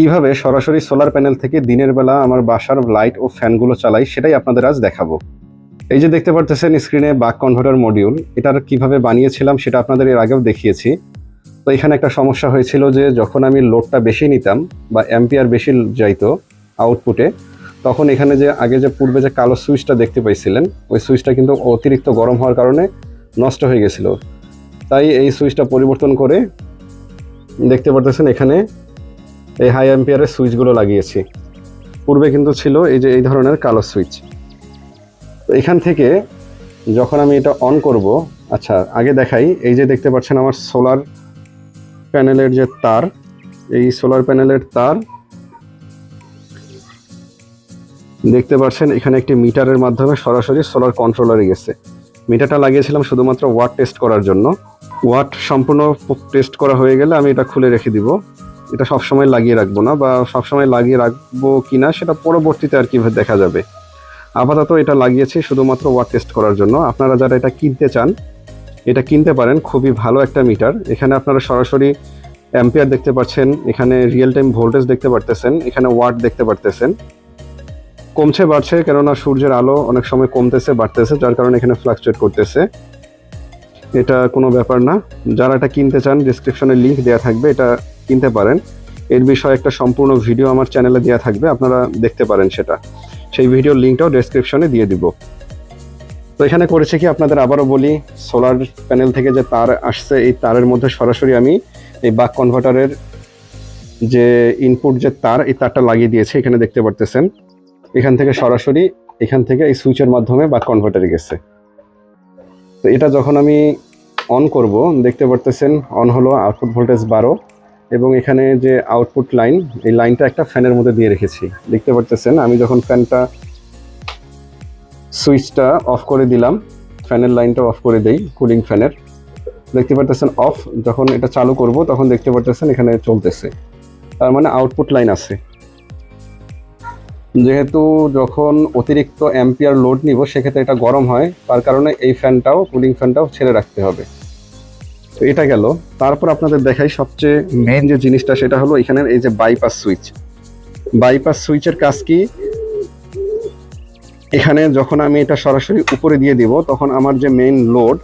কীভাবে সরাসরি solar panel থেকে দিনের বেলা আমার বাসার লাইট ও ফ্যানগুলো চালাই, সেটাই আপনাদের আজ দেখাবো। এই যে দেখতে পারতেছেন স্ক্রিনে বাক কনভার্টার মডিউল এটার কীভাবে বানিয়েছিলাম সেটা আপনাদের এর আগেও দেখিয়েছি। তো এখানে একটা সমস্যা হয়েছিল যে যখন আমি লোডটা বেশি নিতাম বা অ্যাম্পিয়ার বেশি যাইতো আউটপুটে তখন এখানে যে আগে যে পূর্বে যে কালো সুইচটা দেখতে পাইছিলেন, ওই সুইচটা কিন্তু অতিরিক্ত গরম হওয়ার কারণে নষ্ট হয়ে গেছিল। তাই এই সুইচটা পরিবর্তন করে দেখতে পারতেছেন এখানে এই হাই অ্যাম্পিয়ারের সুইচগুলো লাগিয়েছি। পূর্বে কিন্তু ছিল এই যে, এই ধরনের কালো সুইচ তো এখান থেকে যখন আমি এটা অন করব আচ্ছা আগে দেখাই, এই যে দেখতে পাচ্ছেন আমার সোলার প্যানেলের যে তার, এই সোলার প্যানেলের তার, দেখতে পাচ্ছেন এখানে একটি মিটারের মাধ্যমে সরাসরি সোলার কন্ট্রোলারে গেছে। মিটারটা লাগিয়েছিলাম শুধুমাত্র ওয়াট টেস্ট করার জন্য। ওয়াট সম্পূর্ণ টেস্ট করা হয়ে গেলে আমি এটা খুলে রেখে দিব। এটা সবসময় লাগিয়ে রাখব না বা সবসময় লাগিয়ে রাখব কিনা সেটা পরবর্তীতে আর কি দেখা যাবে। আপাতত এটা লাগিয়েছি শুধুমাত্র ওয়াট টেস্ট করার জন্য। আপনারা যারা এটা কিনতে চান, এটা কিনতে পারেন। খুবই ভালো একটা মিটার। এখানে আপনারা সরাসরি অ্যাম্পিয়ার দেখতে পাচ্ছেন, এখানে রিয়েল টাইম ভোল্টেজ দেখতে পারতেছেন, এখানে ওয়াট দেখতে পারতেছেন। কমছে, বাড়ছে, কেননা সূর্যের আলো অনেক সময় কমতেছে, বাড়তেছে, যার কারণে এখানে ফ্লাকচুয়েট করতেছে। এটা কোনো ব্যাপার না। যারা এটা কিনতে চান ডিসক্রিপশনে লিঙ্ক দেওয়া থাকবে, এটা কিনতে পারেন। এর বিষয়ে একটা সম্পূর্ণ ভিডিও আমার চ্যানেলে দেওয়া থাকবে, আপনারা দেখতে পারেন সেটা। সেই ভিডিওর লিঙ্কটাও ডেসক্রিপশনে দিয়ে দিব। তো এখানে করেছে কি, আপনাদের আবারও বলি সোলার প্যানেল থেকে যে তার আসছে, এই তারের মধ্যে সরাসরি আমি এই বাক কনভার্টারের যে ইনপুট যে তার, এই তারটা লাগিয়ে দিয়েছে, এখানে দেখতে পারতেছেন। এখান থেকে সরাসরি, এখান থেকে এই সুইচের মাধ্যমে বাক কনভার্টারে গেছে। তো এটা যখন আমি অন করব, দেখতে পারতেছেন অন হলো আউটপুট ভোল্টেজ বারো, এবং এখানে যে আউটপুট লাইন এই লাইনটা একটা ফ্যানের মধ্যে দিয়ে রেখেছি। দেখতে পারতেছেন, আমি যখন ফ্যানটা সুইচটা অফ করে দিলাম ফ্যানের লাইনটা অফ করে দেই কুলিং ফ্যানের দেখতে পারতেছেন অফ যখন এটা চালু করব, তখন দেখতে পারতেছেন এখানে চলতেছে। তার মানে আউটপুট লাইন আছে। যেহেতু যখন অতিরিক্ত অ্যাম্পিয়ার লোড নিব, সেক্ষেত্রে এটা গরম হয়। তার কারণে এই ফ্যানটাও কুলিং ফ্যানটাও ছেড়ে রাখতে হবে। তো এটা গেল। তারপর আপনাদের দেখাই সবচেয়ে মেন যে জিনিসটা, সেটা হলো এখানের এই যে বাইপাস সুইচ বাইপাস সুইচের কাজ কি? এখানে যখন আমি এটা সরাসরি উপরে দিয়ে দিব, তখন আমার যে মেইন লোড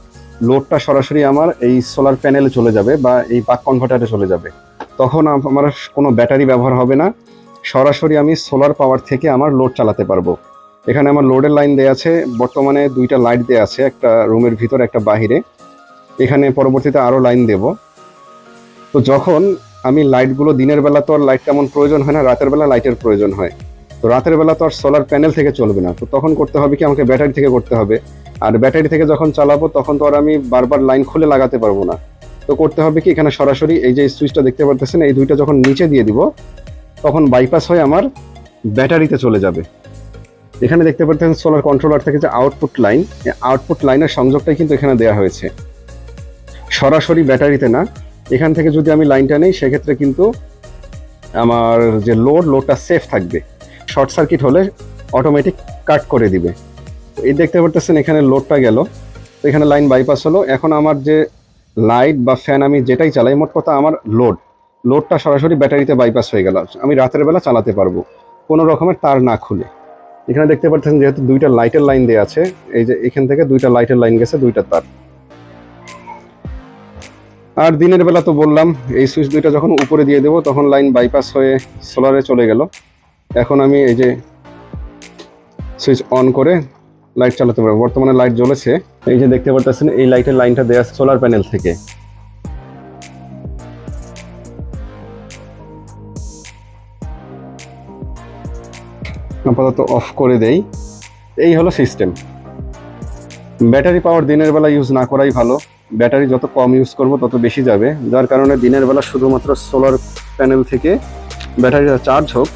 লোডটা সরাসরি আমার এই সোলার প্যানেলে চলে যাবে বা এই বাক কনভার্টারে চলে যাবে। তখন আমার কোনো ব্যাটারি ব্যবহার হবে না। সরাসরি আমি সোলার পাওয়ার থেকে আমার লোড চালাতে পারব। এখানে আমার লোডের লাইন দেওয়া আছে, বর্তমানে দুইটা লাইট দেওয়া আছে, একটা রুমের ভিতর, একটা বাহিরে। এখানে পরবর্তীতে আরও লাইন দেব। তো যখন আমি লাইটগুলো দিনের বেলা তো আর লাইট তেমন প্রয়োজন হয় না, রাতের বেলা লাইটের প্রয়োজন হয়। তো রাতের বেলা তো আর সোলার প্যানেল থেকে চলবে না। তো তখন করতে হবে কি, আমাকে ব্যাটারি থেকে করতে হবে। আর ব্যাটারি থেকে যখন চালাবো, তখন তো আর আমি বারবার লাইন খুলে লাগাতে পারব না। তো করতে হবে কি, এখানে সরাসরি এই যে সুইচটা দেখতে পারতেছেন, এই দুইটা যখন নিচে দিয়ে দিব তখন বাইপাস হয়ে আমার ব্যাটারিতে চলে যাবে। এখানে দেখতে পারতেছেন সোলার কন্ট্রোলার থেকে যে আউটপুট লাইন আউটপুট লাইনের সংযোগটাই কিন্তু এখানে দেওয়া হয়েছে। সরাসরি ব্যাটারিতে না, এখান থেকে যদি আমি লাইনটা নেই, সেক্ষেত্রে কিন্তু আমার যে লোড লোডটা সেফ থাকবে। শর্ট সার্কিট হলে অটোমেটিক কাট করে দিবে। এই দেখতে পারতেছেন এখানে লোডটা গেল। তো এখানে লাইন বাইপাস হলো। এখন আমার যে লাইট বা ফ্যান আমি যেটাই চালাই, মোট কথা আমার লোড লোডটা সরাসরি ব্যাটারিতে বাইপাস হয়ে গেল। আমি রাতের বেলা চালাতে পারব। কোনো রকমের তার না খুলে। এখানে দেখতে পাচ্ছেন যেহেতু দুইটা লাইটের লাইন দেওয়া আছে, এই যে এখান থেকে দুইটা লাইটের লাইন গেছে, দুইটা তার। আর দিনের বেলা তো বললাম, এই সুইচ দুইটা যখন উপরে দিয়ে দেবো, তখন লাইন বাইপাস হয়ে সোলারে চলে গেল। এখন আমি এই যে সুইচ অন করে লাইট চালাতে পারব। বর্তমানে লাইট জ্বলেছে। এই যে দেখতে পারতেছেন, এই লাইটের লাইনটা দেওয়া সোলার প্যানেল থেকে। আপাতত অফ করে দেই। এই হলো সিস্টেম ব্যাটারি পাওয়ার দিনের বেলা ইউজ না করাই ভালো। ব্যাটারি যত কম ইউজ করব তত বেশি যাবে। যার কারণে দিনের বেলা শুধুমাত্র সোলার প্যানেল থেকে ব্যাটারিটা চার্জ হোক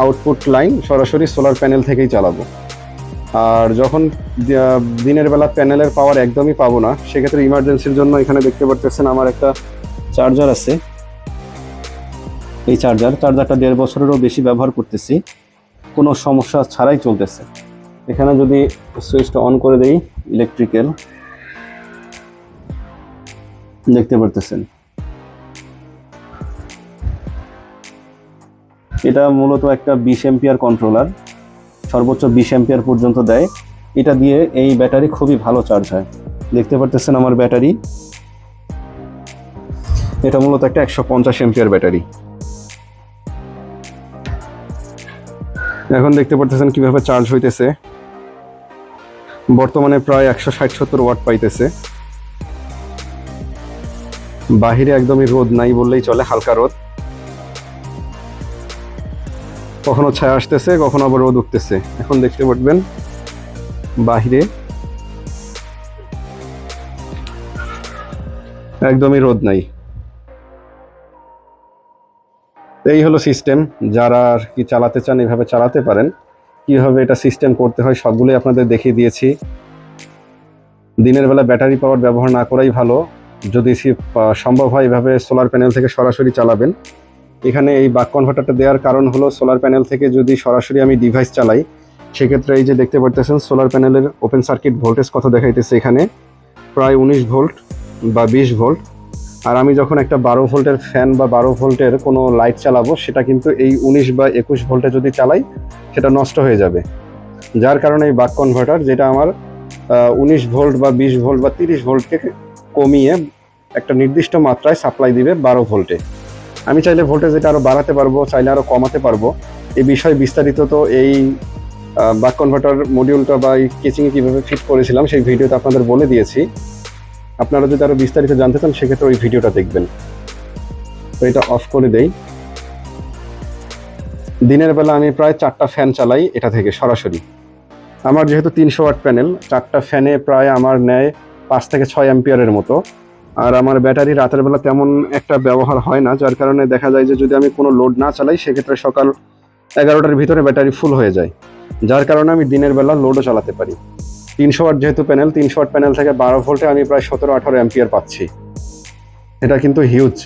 আউটপুট লাইন সরাসরি সোলার প্যানেল থেকেই চালাবো। আর যখন দিনের বেলা প্যানেলের পাওয়ার একদমই পাবো না, সেক্ষেত্রে ইমার্জেন্সির জন্য এখানে দেখতে পারতেছেন আমার একটা চার্জার আছে। এই চার্জার চার্জারটা দেড় বছরেরও বেশি ব্যবহার করতেছি। কোনো সমস্যা ছাড়াই চলতেছে। এখানে যদি সুইচটা অন করে দেই ইলেকট্রিক্যাল দেখতে পারতেছেন। এটা মূলত একটা বিশ এম্পিয়ার কন্ট্রোলার সর্বোচ্চ বিশ এম্পিয়ার পর্যন্ত দেয়। এটা দিয়ে এই ব্যাটারি খুবই ভালো চার্জ হয়। দেখতে পারতেছেন আমার ব্যাটারি। এটা মূলত একটা একশো পঞ্চাশ এম্পিয়ার ব্যাটারি। এখন দেখতে পারতেছেন কীভাবে চার্জ হইতেছে। বর্তমানে প্রায় একশো ষাট, সত্তর ওয়াট পাইতেছে। বাহিরে একদমই রোদ নাই বললেই চলে, হালকা রোদ। কখনো ছায়া আসতেছে, কখনো আবার রোদ উঠতেছে। এখন দেখতে পারবেন বাহিরে। একদমই রোদ নাই। তো এই হলো সিস্টেম যারা আর কি চালাতে চান, এভাবে চালাতে পারেন। কীভাবে এটা সিস্টেম করতে হয়, সবগুলোই আপনাদের দেখিয়ে দিয়েছি। দিনের বেলা ব্যাটারি পাওয়ার ব্যবহার না করাই ভালো। যদি সম্ভব হয় এভাবে সোলার প্যানেল থেকে সরাসরি চালাবেন। এখানে এই বাক কনভার্টারটা দেওয়ার কারণ হলো সোলার প্যানেল থেকে যদি সরাসরি আমি ডিভাইস চালাই, সেক্ষেত্রে এই যে দেখতে পারতেছেন সোলার প্যানেলের ওপেন সার্কিট ভোল্টেজ কত দেখাইতেছে এখানে? প্রায় উনিশ ভোল্ট বা বিশ ভোল্ট আর আমি যখন একটা বারো ভোল্টের ফ্যান বা বারো ভোল্টের কোনো লাইট চালাবো, সেটা কিন্তু এই উনিশ বা একুশ ভোল্টে যদি চালাই, সেটা নষ্ট হয়ে যাবে। যার কারণে এই বাক কনভার্টার যেটা আমার উনিশ ভোল্ট বা বিশ ভোল্ট বা তিরিশ ভোল্টকে কমিয়ে একটা নির্দিষ্ট মাত্রায় সাপ্লাই দিবে বারো ভোল্টে। আমি চাইলে ভোল্টেজ এটা আরও বাড়াতে পারব, চাইলে আরও কমাতে পারব। এই বিষয়ে বিস্তারিত তো এই বাক কনভার্টার মডিউলটা বা এই কেচিংয়ে কীভাবে ফিট করেছিলাম, সেই ভিডিওতে আপনাদের বলে দিয়েছি। আপনারা যদি আরও বিস্তারিত জানতে চান, সেক্ষেত্রে ওই ভিডিওটা দেখবেন। তো এটা অফ করে দেই। দিনের বেলা আমি প্রায় চারটা ফ্যান চালাই এটা থেকে সরাসরি। আমার যেহেতু তিনশো ওয়াট প্যানেল, চারটা ফ্যানে প্রায় আমার নেয় পাঁচ থেকে ছয় অ্যাম্পিয়ারের মতো। আর আমার ব্যাটারি রাতের বেলা তেমন একটা ব্যবহার হয় না, যার কারণে দেখা যায় যে যদি আমি কোনো লোড না চালাই, সেক্ষেত্রে সকাল এগারোটার ভিতরে ব্যাটারি ফুল হয়ে যায়। যার কারণে আমি দিনের বেলা লোডও চালাতে পারি। তিনশো ওয়াট যেহেতু প্যানেল তিনশো ওয়াট প্যানেল থেকে বারো ভোল্টে আমি প্রায় সতেরো, আঠারো অ্যাম্পিয়ার পাচ্ছি। এটা কিন্তু হিউজ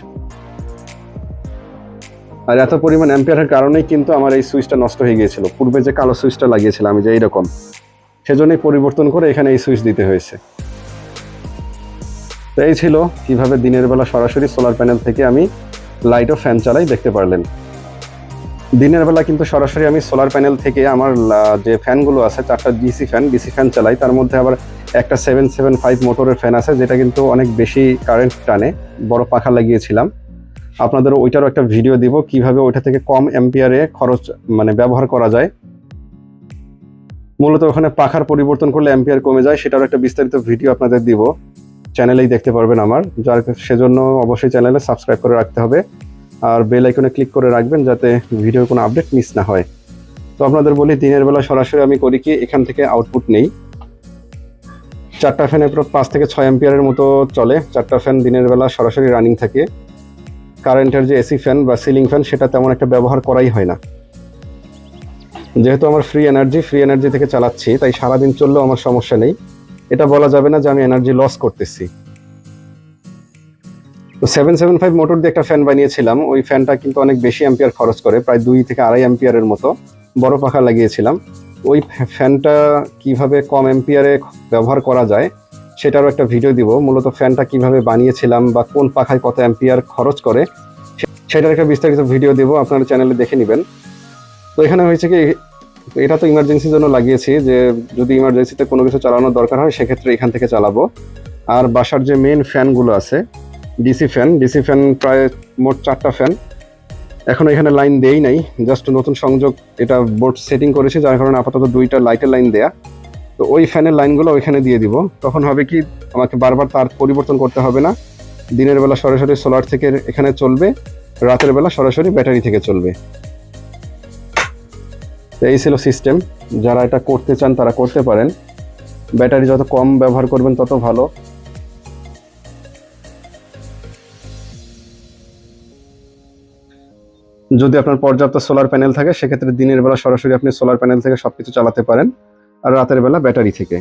আর এত পরিমাণ অ্যাম্পিয়ারের কারণেই কিন্তু আমার এই সুইচটা নষ্ট হয়ে গিয়েছিল। পূর্বে যে কালো সুইচটা লাগিয়েছিলাম আমি যে এইরকম, সেজন্যই পরিবর্তন করে এখানে এই সুইচ দিতে হয়েছে। তো এই ছিল কীভাবে দিনের বেলা সরাসরি সোলার প্যানেল থেকে আমি লাইট ও ফ্যান চালাই দেখতে পারলেন। দিনের বেলা কিন্তু সরাসরি আমি সোলার প্যানেল থেকে আমার যে ফ্যানগুলো আছে, চারটা ডিসি ফ্যান ডিসি ফ্যান চালাই। তার মধ্যে আবার একটা সেভেন সেভেন ফাইভ মোটরের ফ্যান আছে, যেটা কিন্তু অনেক বেশি কারেন্ট টানে। বড় পাখা লাগিয়েছিলাম। আপনাদের ওইটারও একটা ভিডিও দিব, কীভাবে ওইটা থেকে কম এম্পিয়ারে খরচ মানে ব্যবহার করা যায়। মূলত ওখানে পাখার পরিবর্তন করলে এম্পিয়ার কমে যায়, সেটারও একটা বিস্তারিত ভিডিও আপনাদের দিব। চ্যানেলেই দেখতে পারবেন আমার। যার সেজন্য অবশ্যই চ্যানেলে সাবস্ক্রাইব করে রাখতে হবে। আর বেল আইকনে ক্লিক করে রাখবেন যাতে ভিডিওর কোনো আপডেট মিস না হয়। তো আপনাদের বলি, দিনের বেলা সরাসরি আমি করি কি, এখান থেকে আউটপুট নেই। চারটা ফ্যানে প্রায় পাঁচ থেকে ছয় অ্যাম্পিয়ারের মতো চলে। চারটা ফ্যান দিনের বেলা সরাসরি রানিং থাকে। কারেন্টের যে এসি ফ্যান বা সিলিং ফ্যান সেটা তেমন একটা ব্যবহার করাই হয় না। যেহেতু আমার ফ্রি এনার্জি ফ্রি এনার্জি থেকে চালাচ্ছি, তাই সারাদিন চললেও আমার সমস্যা নেই। এটা বলা যাবে না যে আমি এনার্জি লস করতেছি। তো সেভেন সেভেন ফাইভ মোটর দিয়ে একটা ফ্যান বানিয়েছিলাম। ওই ফ্যানটা কিন্তু অনেক বেশি অ্যাম্পিয়ার খরচ করে, প্রায় দুই থেকে আড়াই অ্যাম্পিয়ারের মতো। বড় পাখা লাগিয়েছিলাম। ওই ফ্যানটা কীভাবে কম অ্যাম্পিয়ারে ব্যবহার করা যায়, সেটারও একটা ভিডিও দিব। মূলত ফ্যানটা কীভাবে বানিয়েছিলাম বা কোন পাখায় কত অ্যাম্পিয়ার খরচ করে সেটার একটা বিস্তারিত ভিডিও দিব, আপনারা চ্যানেলে দেখে নেবেন। তো এখানে হয়েছে কি, এটা তো ইমার্জেন্সির জন্য লাগিয়েছি, যে যদি ইমার্জেন্সিতে কোনো কিছু চালানোর দরকার হয়, সেক্ষেত্রে এখান থেকে চালাবো। আর বাসার যে মেন ফ্যানগুলো আছে ডিসি ফ্যান ডিসি ফ্যান প্রায় মোট চারটা ফ্যান। এখন এখানে লাইন দেই নাই, জাস্ট নতুন সংযোগ এটা বোর্ড সেটিং করেছি, যার কারণে আপাতত দুইটা লাইটের লাইন দেয়া। তো ওই ফ্যানের লাইনগুলো ওইখানে দিয়ে দিব। তখন হবে কি, আমাকে বারবার তার পরিবর্তন করতে হবে না। দিনের বেলা সরাসরি সোলার থেকে এখানে চলবে, রাতের বেলা সরাসরি ব্যাটারি থেকে চলবে। এই ছিল সিস্টেম। যারা এটা করতে চান তারা করতে পারেন। ব্যাটারি যত কম ব্যবহার করবেন তত ভালো। যদি আপনার পর্যাপ্ত সোলার প্যানেল থাকে, সেক্ষেত্রে দিনের বেলা সরাসরি আপনি সোলার প্যানেল থেকে সব কিছু চালাতে পারেন, আর রাতের বেলা ব্যাটারি থেকে।